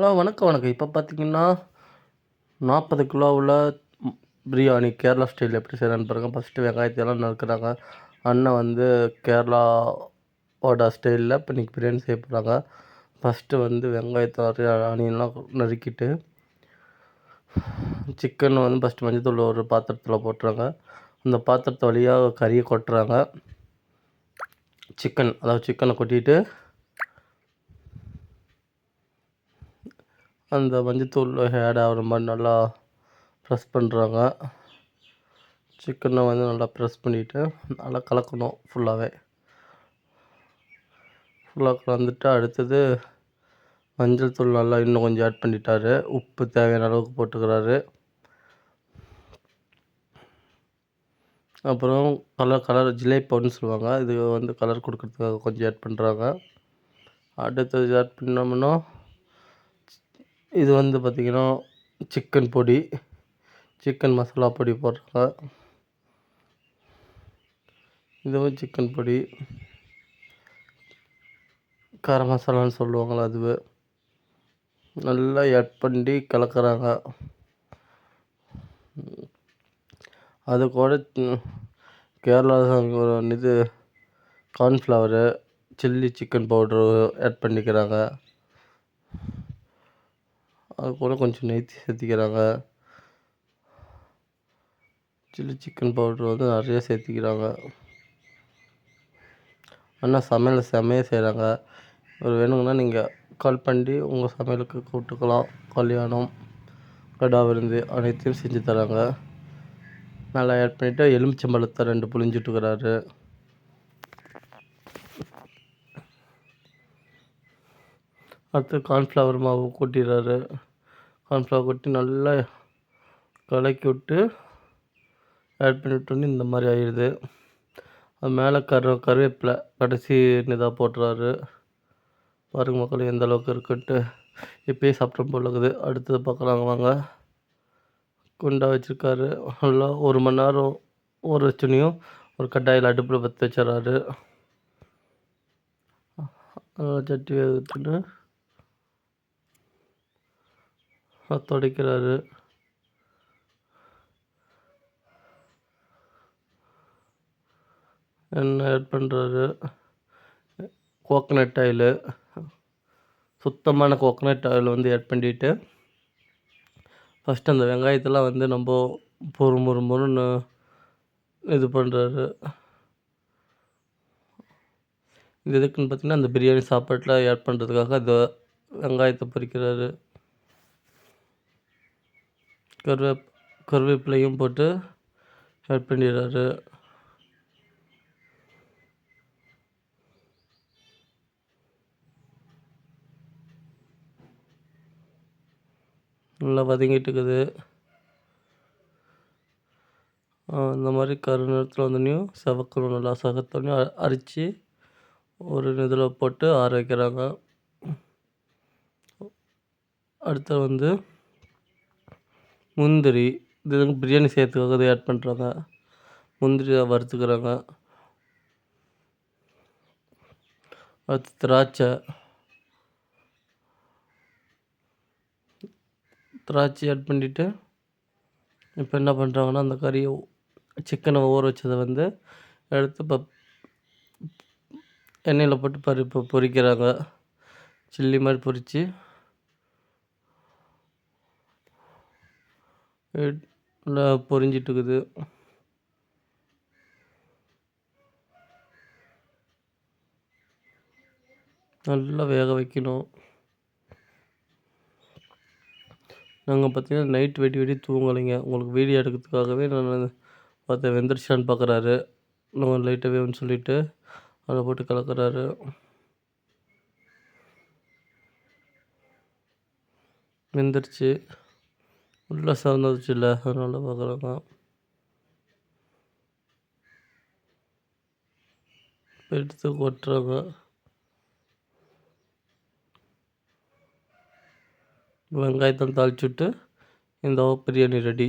Hello வணக்கம் வணக்கம். இப்போ பார்த்தீங்கன்னா நாற்பது கிலோவில் பிரியாணி கேரளா ஸ்டைலில் எப்படி செய்கிறான்னு பாருங்கள் ஃபஸ்ட்டு வெங்காயத்தையெல்லாம் நறுக்கிறாங்க. அண்ணன் வந்து கேரளாவோட ஸ்டைலில் இப்போ இன்றைக்கி பிரியாணி செய்ய போகிறாங்க ஃபஸ்ட்டு வந்து வெங்காயத்தை அணியெல்லாம் நறுக்கிட்டு சிக்கன் வந்து ஃபஸ்ட்டு மஞ்சத்தூள் ஒரு பாத்திரத்தில் போட்டுறாங்க. அந்த பாத்திரத்து வழியாக கறியை கொட்டுறாங்க. சிக்கன் அதாவது சிக்கனை கொட்டிட்டு அந்த மஞ்சத்தூள் ஆட் ஆகிற மாதிரி நல்லா ப்ரெஸ் பண்ணுறாங்க சிக்கனை வந்து நல்லா ப்ரெஸ் பண்ணிவிட்டு நல்லா கலக்கணும் ஃபுல்லாகவே ஃபுல்லாக கலந்துட்டு அடுத்தது மஞ்சள் தூள் நல்லா இன்னும் கொஞ்சம் ஆட் பண்ணிட்டாரு. உப்பு தேவையான அளவுக்கு போட்டுக்கிறாரு. அப்புறம் கலர் கலர் ஜிலேபின்னு சொல்லுவாங்க. இது வந்து கலர் கொடுக்குறதுக்காக கொஞ்சம் ஆட் பண்ணுறாங்க அடுத்தது ஆட் பண்ணோம்னா இது வந்து பார்த்திங்கன்னா சிக்கன் பொடி சிக்கன் மசாலா பொடி போடுறாங்க இதுவும் சிக்கன் பொடி. கரம் மசாலான்னு சொல்லுவாங்களா அதுவே. நல்லா ஆட் பண்ணி கலக்கிறாங்க. அது கூட கேரளா ஒரு இது cornflour chilli chicken powder add பண்ணிக்கிறாங்க. அது கூட கொஞ்சம் நெய் சேர்த்திக்கிறாங்க. சில்லி சிக்கன் பவுட்ரு வந்து நிறைய சேர்த்திக்கிறாங்க. ஆனால் சமையல் செமையாக செய்கிறாங்க ஒரு வேணுங்கன்னா நீங்கள் கால் பண்ணி உங்கள் சமையலுக்கு கூப்பிட்டுக்கலாம். கல்யாணம் கடா விருந்து அனைத்தையும் செஞ்சு தராங்க. நல்லா ஆட் பண்ணிவிட்டு எலுமிச்சம்பழத்தை ரெண்டு புளிஞ்சுட்டுக்கிறாரு அடுத்து கார்ன்ஃப்ளவர் மாவு கூட்டிடுறாரு. கார்ன்ஃப்ளவர் கொட்டி நல்லா கலக்கி விட்டு ஆட் பண்ணி விட்டோன்னே இந்த மாதிரி ஆயிடுது. அது மேலே கரு கருவேப்பிலை கடைசி இதாக போட்டுறாரு. பாருங்க மக்கள் எந்த அளவுக்கு இருக்குன்ட்டு. இப்போயே சாப்பிட்ற போல இருக்குது. அடுத்தது பார்க்கலாங்க வாங்க. குண்டா வச்சுருக்காரு. நல்லா ஒரு மணி நேரம் ஊற வச்சுனையும் ஒரு கட்டாயில் அடுப்பில் பற்றி வச்சிடறாரு. சட்டி எடுத்துட்டு துடைக்கிறாரு எண்ணெய் ஆட் பண்ணுறாரு கோக்கனட் ஆயிலு சுத்தமான கோக்கனட் ஆயில் வந்து ஆட் பண்ணிவிட்டு ஃபஸ்ட்டு அந்த வெங்காயத்தெல்லாம் வந்து நம்ம பொறு முறு முறுன்னு இது பண்ணுறாரு இது எதுக்குன்னு பார்த்திங்கன்னா அந்த பிரியாணி சாப்பாட்டில் ஆட் பண்ணுறதுக்காக அந்த வெங்காயத்தை பொரிக்கிறாரு கருவே கருவேப்பிலையும் போட்டு ஆட் பண்ணிடுறாரு. நல்லா வதங்கிட்டு இருக்குது. இந்த மாதிரி கரு நேரத்தில் வந்தோடனையும் செவக்கணும் நல்லா சகத்தோடனையும் அரித்து ஒரு இதில் போட்டு ஆற வைக்கிறாங்க. அடுத்து வந்து முந்திரி இது பிரியாணி செய்கிறதுக்காக இதை ஆட் பண்ணுறாங்க முந்திரியை வறுத்துக்கிறாங்க. அடுத்து திராட்சை. திராட்சை ஆட் பண்ணிவிட்டு இப்போ என்ன பண்ணுறாங்கன்னா அந்த கறியை சிக்கனை ஊற வச்சதை வந்து எடுத்து இப்போ எண்ணெயில் போட்டு பருப்பு பொரிக்கிறாங்க. சில்லி மாதிரி பொரித்து நல்லா பொரிஞ்சிட்ருக்குது நல்லா வேக வைக்கணும். நாங்கள் பார்த்தீங்கன்னா நைட் வெடி வெடி தூங்கலைங்க. உங்களுக்கு வீடியோ எடுக்கிறதுக்காகவே நான் பார்த்தேன். வெந்துருச்சான்னு பார்க்குறாரு இன்னும் லைட்டாக வேணும்னு சொல்லிவிட்டு அதை போட்டு கலக்கிறாரு. வெந்துருச்சு. உள்ளே இல்லை. அதனால பார்க்குறாங்க எடுத்து கொட்டுறாங்க வெங்காயத்தை தாளிச்சுட்டு இந்த பிரியாணி ரெடி